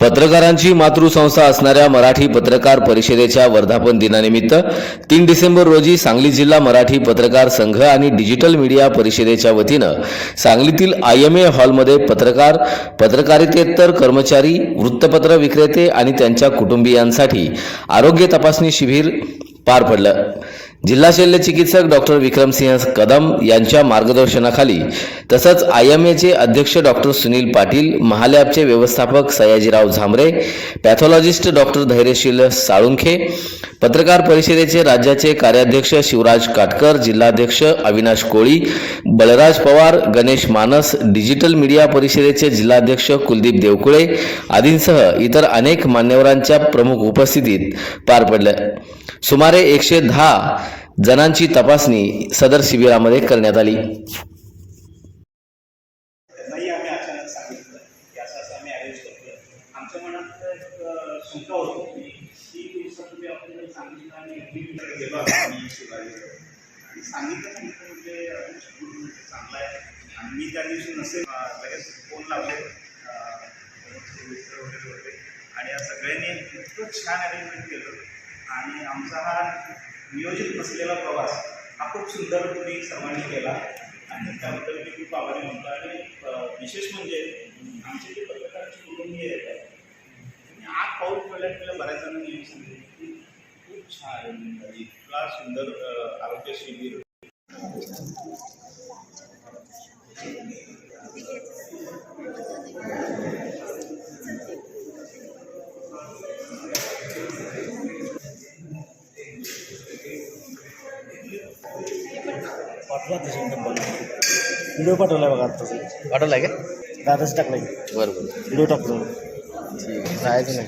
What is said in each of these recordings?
पत्रकारांची मातृसंस्था असणाऱ्या मराठी पत्रकार परिषदेच्या वर्धापन दिनानिमित्त तीन डिसेंबर रोजी सांगली जिल्हा मराठी पत्रकार संघ आणि डिजिटल मीडिया परिषदेच्या वतीनं सांगलीतील आय एम ए हॉलमध्ये पत्रकार पत्रकारितेतर कर्मचारी वृत्तपत्र विक्रेते आणि त्यांच्या कुटुंबियांसाठी आरोग्य तपासणी शिबिर पार पडलं. जिल्हा शल्य चिकित्सक डॉक्टर विक्रमसिंह कदम यांच्या मार्गदर्शनाखाली तसंच आय एम एचे अध्यक्ष डॉक्टर सुनील पाटील महालॅबचे व्यवस्थापक सयाजीराव झांबरे पॅथॉलॉजिस्ट डॉक्टर धैर्यशील साळुंखे पत्रकार परिषदेचे राज्याचे कार्याध्यक्ष शिवराज काटकर जिल्हाध्यक्ष अविनाश कोळी बळराज पवार गणेश मानस डिजिटल मीडिया परिषदेचे जिल्हाध्यक्ष कुलदीप देवकुळे आदींसह इतर अनेक मान्यवरांच्या प्रमुख उपस्थितीत पार पडलं. सुमारे एकशे दहा जणांची तपासणी सदर शिबिरामध्ये करण्यात आली. आणि मी त्या दिवशी नसेल लगेच फोन लावले मित्र वगैरे होते. आणि या सगळ्यांनी इतकं छान अरेंजमेंट केलं. आणि आमचा हा नियोजित नसलेला प्रवास हा खूप सुंदर तुम्ही सर्वांनी केला. आणि त्याबद्दल मी खूप आभारी म्हणतो आणि विशेष म्हणजे आमचे जे पत्रकारांची कुटुंबीय आहेत त्यांनी आग पाऊल पडल्यामुळे बऱ्याच जणांनी येऊ सांगितले खूप छान इतका सुंदर आरोग्य शिबिर. Thank you. व्हिडिओ पाठवला बघा आता पाठवलाय का दादाच टाकलाय बरोबर व्हिडिओ टाकतो ठीक आहे जायचं नाही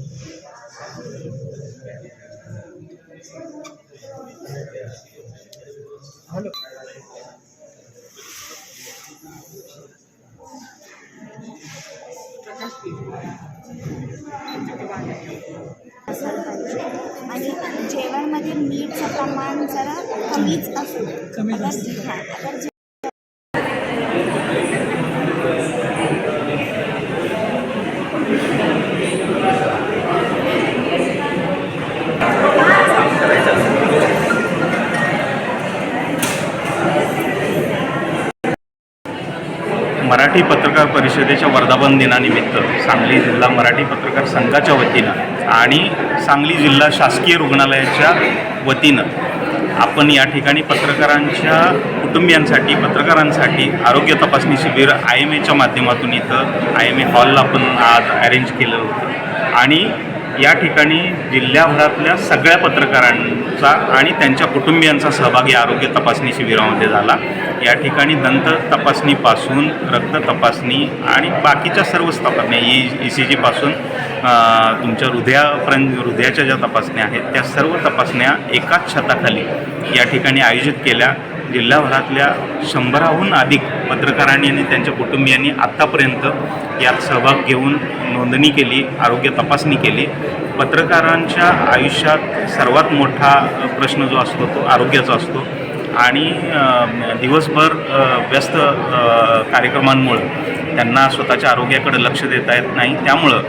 आणि जेवणामध्ये मीठचं प्रमाण जरा कमीच असू कमी हां मराठी पत्रकार परिषदेच्या वर्धापन दिनानिमित्त सांगली जिल्हा मराठी पत्रकार संघाच्या वतीनं आणि सांगली जिल्हा शासकीय रुग्णालयाच्या वतीनं आपण या ठिकाणी पत्रकारांच्या कुटुंबियांसाठी पत्रकारांसाठी आरोग्य तपासणी शिबिर आय एम एच्या माध्यमातून इथं आय एम ए हॉलला आपण आज अरेंज केलं होतं. आणि या ठिकाणी जिल्ह्याभरातल्या सगळ्या पत्रकारांचा आणि त्यांच्या कुटुंबियांचा सहभाग या आरोग्य तपासणी शिबिरामध्ये झाला. या ठिकाणी दंत तपासणीपासून रक्त तपासणी आणि बाकीच्या सर्वच तपासण्या ई ई सी जीपासून तुमच्या हृदयापर्यंत हृदयाच्या ज्या तपासण्या आहेत त्या सर्व तपासण्या एकाच छताखाली या ठिकाणी आयोजित केल्या. जिल्हाभरातल्या शंभराहून अधिक पत्रकारांनी आणि त्यांच्या कुटुंबियांनी आत्तापर्यंत यात सहभाग घेऊन नोंदणी केली आरोग्य तपासणी केली. पत्रकारांच्या आयुष्यात सर्वात मोठा प्रश्न जो असतो तो आरोग्याचा असतो. आणि दिवसभर व्यस्त कार्यक्रमांमुळं त्यांना स्वतःच्या आरोग्याकडे लक्ष देता येत नाही. त्यामुळं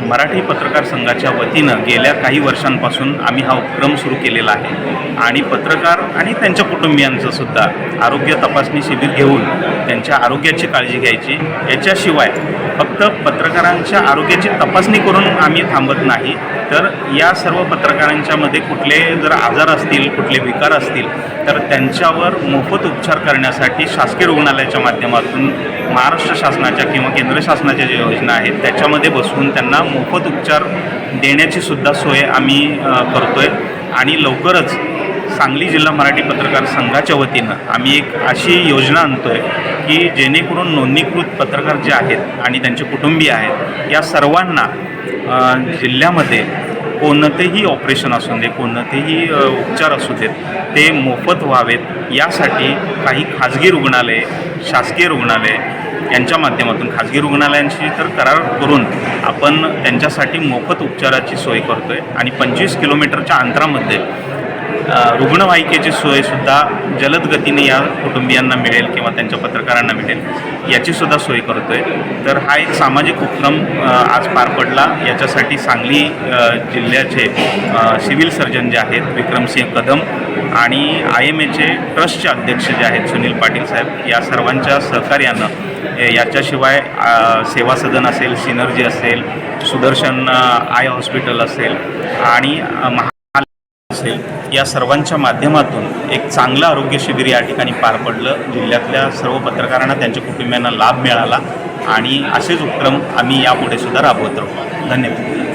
मराठी पत्रकार संघाच्या वतीनं गेल्या काही वर्षांपासून आम्ही हा उपक्रम सुरू केलेला आहे. आणि पत्रकार आणि त्यांच्या कुटुंबियांचं सुद्धा आरोग्य तपासणी शिबिर घेऊन त्यांच्या आरोग्याची काळजी घ्यायची. याच्याशिवाय फक्त पत्रकारांच्या आरोग्याची तपासणी करून आम्ही थांबत नाही. तर या सर्व पत्रकारांच्यामध्ये कुठले जर आजार असतील कुठले विकार असतील तर त्यांच्यावर मोफत उपचार करण्यासाठी शासकीय रुग्णालयाच्या माध्यमातून महाराष्ट्र शासनाच्या किंवा केंद्र शासनाच्या ज्या योजना आहेत त्याच्यामध्ये बसवून त्यांना मोफत उपचार देण्याची सुद्धा सोय आम्ही करतो आहे आणि लवकरच सांगली जिल्हा मराठी पत्रकार संघाच्या वतीनं आम्ही एक अशी योजना आणतो आहे की जेणेकरून नोंदणीकृत पत्रकार जे आहेत आणि त्यांचे कुटुंबीय आहेत या सर्वांना जिल्ह्यामध्ये कोणतेही ऑपरेशन असू दे कोणतेही उपचार असू देत ते मोफत व्हावेत. यासाठी काही खाजगी रुग्णालये शासकीय रुग्णालये यांच्या माध्यमातून खाजगी रुग्णालयांशी तर करार करून आपण त्यांच्यासाठी मोफत उपचाराची सोय करतो आहे आणि पंचवीस किलोमीटरच्या अंतरामध्ये रुग्णवाहिकेची सोयसुद्धा जलद गतीने या कुटुंबियांना मिळेल किंवा त्यांच्या पत्रकारांना मिळेल याचीसुद्धा सोय करतो आहे तर हा एक सामाजिक उपक्रम आज पार पडला. याच्यासाठी सांगली जिल्ह्याचे सिव्हिल सर्जन जे आहेत विक्रमसिंह कदम आणि आय एम एचे ट्रस्टचे अध्यक्ष जे आहेत सुनील पाटील साहेब या सर्वांच्या सहकार्यानं याच्याशिवाय सेवा सदन असेल सिनर्जी असेल सुदर्शन आय हॉस्पिटल असेल आणि महा या सर्वांच्या माध्यमातून एक चांगलं आरोग्य शिबिर या ठिकाणी पार पडलं. जिल्ह्यातल्या सर्व पत्रकारांना त्यांच्या कुटुंबियांना लाभ मिळाला आणि असेच उपक्रम आम्ही यापुढे सुद्धा राबवत राहू. धन्यवाद.